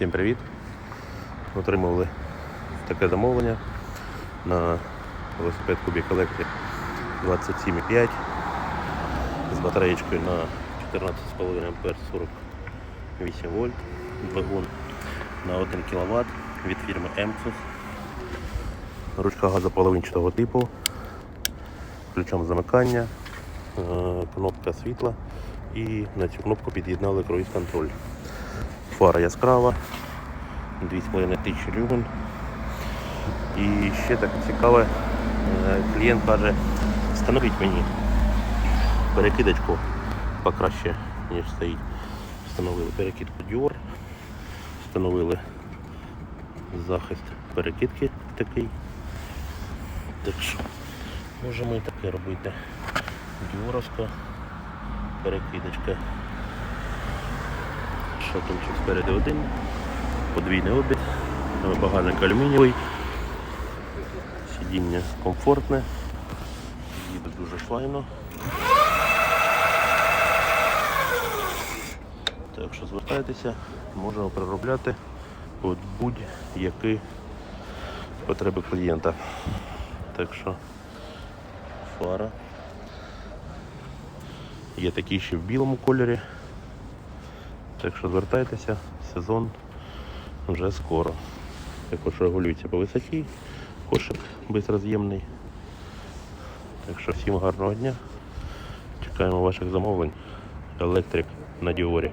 Всім привіт! Отримували таке замовлення на велосипед Кубік Electric 27,5 з батареєчкою на 14,5 А 48 вольт, двигун на 1 кВт від фірми Emsus. Ручка газополовинчатого типу, ключом замикання, е, кнопка світла і на цю кнопку під'єднали круїз контроль. Фара яскрава, 2,5 тисячі люмен. І ще так цікаве, е, клієнт каже, встановіть мені перекидочку покраще, ніж стоїть. Встановили перекидку Dior, встановили захист перекидки такий. Так що можемо і таке робити. Діоровська перекидочка. Шатунчик спереду один, подвійний обід, багажник алюмінієвий, сидіння комфортне, їде дуже файно. Так що звертайтеся, можемо переробляти під будь-які потреби клієнта. Так що фара. Є такі ще в білому кольорі. Так що звертайтеся, сезон вже скоро. Також регулюється по висоті, кошик безроз'ємний. Так що всім гарного дня. Чекаємо ваших замовлень. Електрик на Діорі.